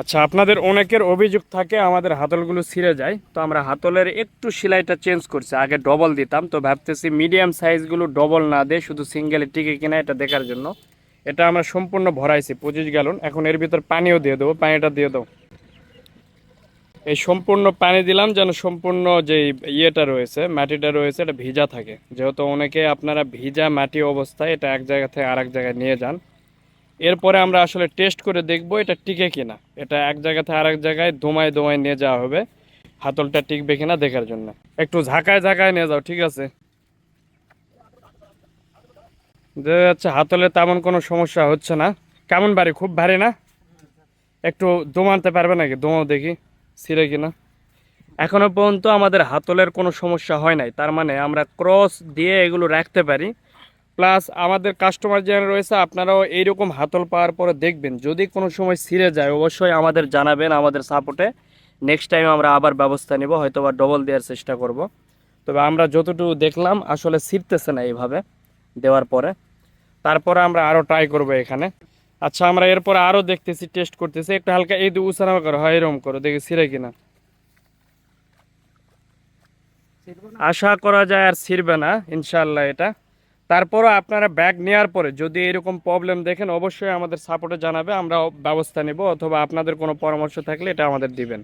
আচ্ছা আপনাদের অনেকের অভিযোগ থাকে আমাদের হাতলগুলো ছিঁড়ে যায়, তো আমরা হাতলের একটু সেলাইটা চেঞ্জ করছি, আগে ডবল দিতাম, তো ভাবতেছি মিডিয়াম সাইজগুলো ডবল না দিয়ে শুধু সিঙ্গেলে টিকে কিনা এটা দেখার জন্য। এটা আমরা সম্পূর্ণ ভরাইছি, পঁচিশ গ্যালন এখন এর ভিতর পানিও দিয়ে দেবো, পানিটা দিয়ে দেবো এই সম্পূর্ণ পানি দিলাম যেন সম্পূর্ণ যে ইয়েটা রয়েছে, মাটিটা রয়েছে, এটা ভিজা থাকে। যেহেতু অনেকে আপনারা ভিজা মাটি অবস্থায় এটা এক জায়গা থেকে আরেক জায়গায় নিয়ে যান এরপরে আমরা আসলে টেস্ট করে দেখব এটা টিকে কিনা। এটা এক জায়গা থেকে আরেক জায়গায় দোমায় দোমায় নিয়ে যাওয়া হবে। হাতলটা টিকবে কিনা দেখার জন্য। একটু ঝাঁকায় ঝাঁকায় নিয়ে যাও, ঠিক আছে? যে হচ্ছে হাতলে তেমন কোনো সমস্যা হচ্ছে না। কেমন বাড়ি? খুব ভারী না? একটু দোমানতে পারবে নাকি? দোমাও দেখি, ছিঁড়ে কিনা। এখনও পর্যন্ত আমাদের হাতলের কোনো সমস্যা হয় নাই। তার মানে আমরা ক্রস দিয়ে এগুলো রাখতে পারি। প্লাস আমাদের কাস্টমার যারা রয়েছে আপনারাও এইরকম হাতল পাওয়ার পরে দেখবেন। যদি কোনো সময় ছিঁড়ে যায় অবশ্যই আমাদের জানাবেন আমাদের সাপোর্টে নেক্সট টাইম আমরা আবার ব্যবস্থা নেব হয়তো বা ডবল দেওয়ার চেষ্টা করব। তবে আমরা যতটুকু দেখলাম আসলে ছিঁড়তেছে না এইভাবে দেওয়ার পরে। তারপরে আমরা আরও ট্রাই করব এখানে। আচ্ছা আমরা এরপরে আরও দেখতেছি টেস্ট করতেছি। একটু হালকা এই দু উসানামা করো হয় এরকম করো দেখি ছিঁড়ে কিনা। আশা করা যায় আর ছিঁড়বে না ইনশাল্লাহ এটা। তারপরও আপনারা ব্যাগ নেওয়ার পরে যদি এরকম প্রবলেম দেখেন, অবশ্যই আমাদের সাপোর্টে জানাবে, আমরা ব্যবস্থা নেব, অথবা আপনাদের কোনো পরামর্শ থাকলে এটা আমাদের দিবেন।